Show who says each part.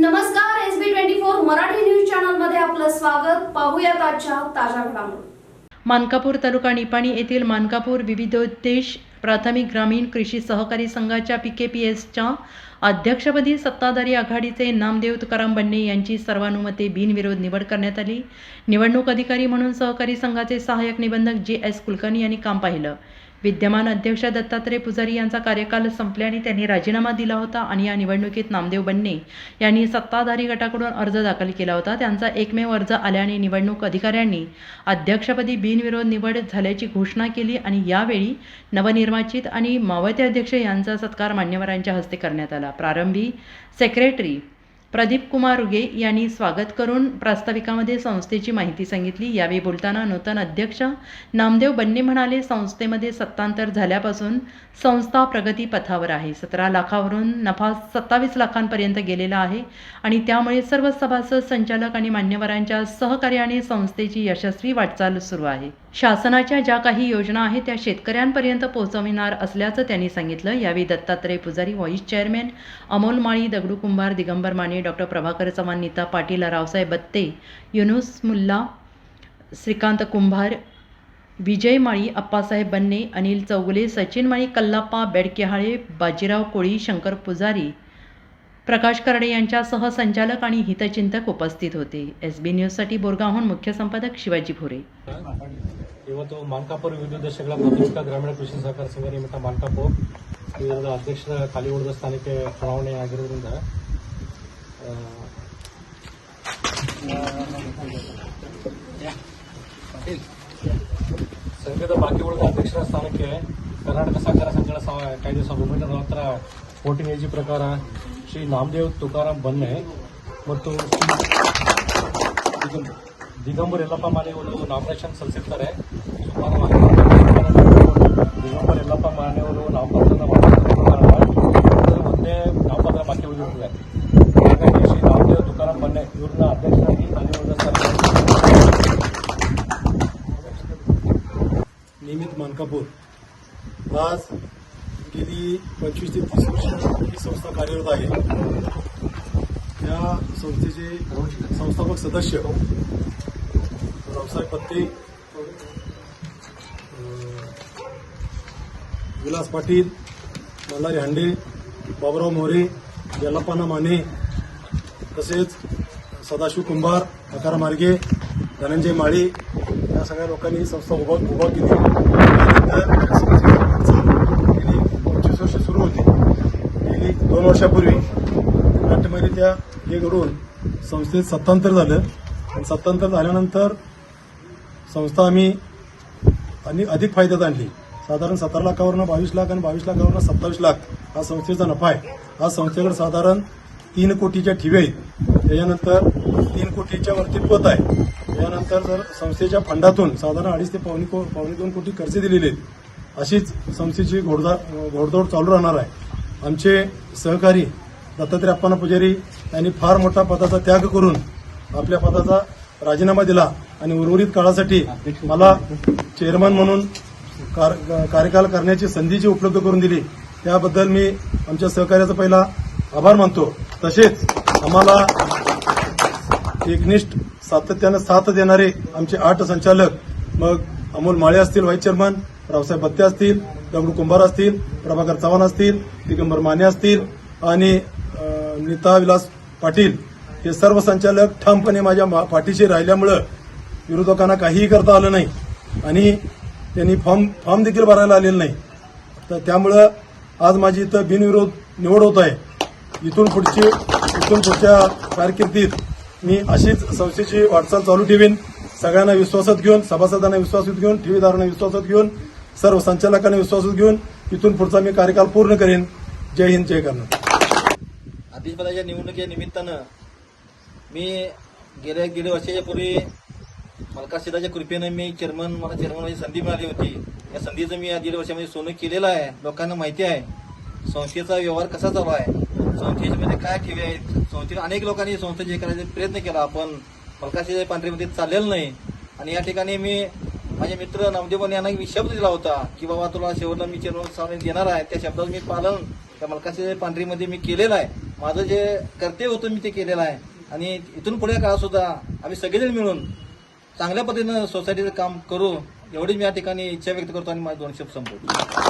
Speaker 1: नमस्कार S B twenty four Marathi news चॅनलमध्ये आपलं स्वागत. पाहूया आजच्या ताज्या घडामोडी.
Speaker 2: मानकापूर तालुका निपाणी येथील मानकापूर विविधोद्देश प्राथमिक ग्रामीण कृषी सहकारी संघाच्या पी के पी एसच्या अध्यक्षपदी सत्ताधारी आघाडीचे नामदेव तुकाराम बन्ने यांची सर्वानुमते बिनविरोध निवड करण्यात आली. निवडणूक अधिकारी म्हणून सहकारी संघाचे सहाय्यक निबंधक जे एस कुलकर्णी यांनी काम पाहिलं. विद्यमान अध्यक्ष दत्तात्रय पुजारी यांचा कार्यकाल संपल्याने त्यांनी राजीनामा दिला होता आणि या निवडणुकीत नामदेव बन्ने यांनी सत्ताधारी गटाकडून अर्ज दाखल केला होता. त्यांचा एकमेव अर्ज आल्याने निवडणूक अधिकाऱ्यांनी अध्यक्षपदी बिनविरोध निवड झाल्याची घोषणा केली आणि यावेळी नवनिर्वाचित आणि मावळते अध्यक्ष यांचा सत्कार मान्यवरांच्या हस्ते करण्यात आला. प्रारंभी सेक्रेटरी प्रदीप कुमार उगे यांनी स्वागत करून प्रास्ताविकामध्ये संस्थेची माहिती सांगितली. यावेळी बोलताना नूतन अध्यक्ष नामदेव बन्ने म्हणाले संस्थेमध्ये सत्तांतर झाल्यापासून संस्था प्रगती पथावर आहे. सतरा लाखावरून नफा सत्तावीस लाखांपर्यंत गेलेला आहे आणि त्यामुळे सर्व सभासद संचालक आणि मान्यवरांच्या सहकार्याने संस्थेची यशस्वी वाटचाल सुरू आहे. शासनाच्या ज्या काही योजना आहेत त्या शेतकऱ्यांपर्यंत पोहोचविणार असल्याचं त्यांनी सांगितलं. यावेळी Dattatray Pujari vice chairman Amol Mali Dagdu Kumbhar Digambar Mane doctor Prabhakar Chavan Neeta Patil Raosaheb Batte Yunus Mulla Shrikant Kumbhar Vijay Mali Appasaheb Banne Anil Chougule Sachin माळी कल्लाप्पा बेडकेहाळे बाजीराव कोळी शंकर पुजारी प्रकाश करडे यांच्यासह संचालक आणि हितचिंतक उपस्थित होते एस बी न्यूजसाठी बोरगावहून मुख्य संपादक शिवाजी भोरे
Speaker 3: ಇವತ್ತು ಮಾನ್ಕಾಪುರ ವಿವಿಧ ದೇಶಗಳ ಪ್ರಾಥಮಿಕ ಗ್ರಾಮೀಣ ಕೃಷಿ ಸಹಕಾರ ಸಂಘ ನಿಮಿತ್ತ ಮಾನ್ಕಾಪುರ್ ಇದರ ಅಧ್ಯಕ್ಷರ ಖಾಲಿ ಉಳಿದ ಸ್ಥಾನಕ್ಕೆ ಚುನಾವಣೆ ಆಗಿರೋದ್ರಿಂದ ಆ, ಸಂಘದ ಬಾಕಿ ಉಳಿದ ಅಧ್ಯಕ್ಷರ ಸ್ಥಾನಕ್ಕೆ ಕರ್ನಾಟಕ ಸಹಕಾರ ಸಂಘಗಳ ಕಾಯ್ದೆ ಸಾವಿರದ ಒಂಬೈನೂರ ನಲವತ್ತರ ವೋಟಿಂಗ್ ಎಜಿ ಪ್ರಕಾರ ಶ್ರೀ ನಾಮದೇವ್ ತುಕಾರಾಮ್ ಬನ್ನೆ. ಮತ್ತು ದಿಗಂಬರ್ ಯಲ್ಲಪ್ಪ ಮಾನೆ ಅವರು ನಾಮಿನೇಷನ್ ಸಲ್ಲಿಸಿರ್ತಾರೆ. ದಿಗಂಬರ್ ಯಲ್ಲಪ್ಪ ಮಾನೆ ಅವರು
Speaker 4: नियमित मानकापूर. आज गेली पंचवीस ते तीस वर्ष ही संस्था कार्यरत आहे. या संस्थेचे संस्थापक सदस्य रावसाहेब पत्ते विलास पाटील मल्हारी हांडे बाबुराव मोरे यल्लापाना माने तसेच सदाशिव कुंभार अकार मार्गे धनंजय माळी या सगळ्या लोकांनी ही संस्था उभा उभा केली. त्यानंतर गेली पंचवीस वर्ष सुरू होती गेली दोन वर्षापूर्वी. नाट्यमयरित्या हे घडून संस्थेत सत्तांतर झालं. आणि सत्तांतर झाल्यानंतर संस्था आम्ही आणि अधिक फायद्यात आणली. साधारण सतरा लाखावरनं बावीस लाख आणि बावीस लाखावरनं सत्तावीस लाख हा संस्थेचा नफा आहे. हा संस्थेकडे साधारण तीन कोटीच्या ठिवे आहेत. त्याच्यानंतर तीन कोटीच्या वरती पत आहे. त्यानंतर जर संस्थेच्या फंडातून साधारण अडीच ते पावणे को पावणे दोन कोटी कर्ज दिलेले आहेत अशीच संस्थेची घोडदा घोडदौड चालू राहणार आहे. आमचे सहकारी दत्तात्रय अप्पाना पुजारी यांनी फार मोठा पदाचा त्याग करून आपल्या पदाचा राजीनामा दिला आणि उर्वरित काळासाठी मला चेअरमन म्हणून कार- कार्यकाल करण्याची संधी जी उपलब्ध करून दिली त्याबद्दल मी आमच्या सहकार्याचा पहिला आभार मानतो. तसेच आम्हाला एकनिष्ठ सातत्यानं साथ देणारे आमचे आठ संचालक मग अमोल माळे असतील व्हाईस चेअरमन रावसाहेब बत्ते असतील दगडू कुंभार असतील प्रभाकर चव्हाण असतील दिगंबर माने असतील आणि नीता विलास पाटील. हे सर्व संचालक ठामपणे माझ्या मा- पाठीशी राहिल्यामुळं विरोधकांना काहीही करता आलं नाही. आणि त्यांनी फॉर्म फॉर्म देखील भरायला आलेला नाही. तर त्यामुळं आज माझी इथं बिनविरोध निवड होत आहे. इथून पुढची इथून पुढच्या कारकिर्दीत मी अशीच संस्थेची वाटचाल चालू ठेवीन. सगळ्यांना विश्वासात घेऊन सभासदांना विश्वासात घेऊन ठेवीदारांना विश्वासात घेऊन सर्व संचालकांना विश्वासात घेऊन इथून पुढचा मी कार्यकाल पूर्ण करेन. जय हिंद जय कर्नाटक
Speaker 5: अध्यक्षपदाच्या निवडणुकीच्या निमित्तानं मी गेल्या दीड वर्षाच्या पूर्वी मलकासिदाच्या कृपेनं मी चेअरमन मला चेअरमन संधी मिळाली होती. या संधीचं मी या दीड वर्षामध्ये सोनं केलेलं आहे. लोकांना माहिती आहे. संस्थेचा व्यवहार कसा चालू आहे? संस्थेमध्ये काय ठेवी आहेत? संस्थेत अनेक लोकांनी संस्थेचे करायचा प्रयत्न केला पण मलकासिदा पांढरीमध्ये चाललेलं नाही. आणि या ठिकाणी मी माझे मित्र नामदेवन यांना एक शब्द दिला होता की बाबा तुला शेवटला मी चेअरमन देणार आहे. त्या शब्दाचं मी पालन त्या मलकासिदा पांढरीमध्ये मी केलेलं आहे. माझं जे कर्तव्य होतं मी ते केलेलं आहे. आणि इथून पुढे काळात सुद्धा आम्ही सगळेजण मिळून चांगल्या पद्धतीनं सोसायटीचं काम करू एवढीच मी या ठिकाणी इच्छा व्यक्त करतो आणि माझे दोन शब्द संपवतो.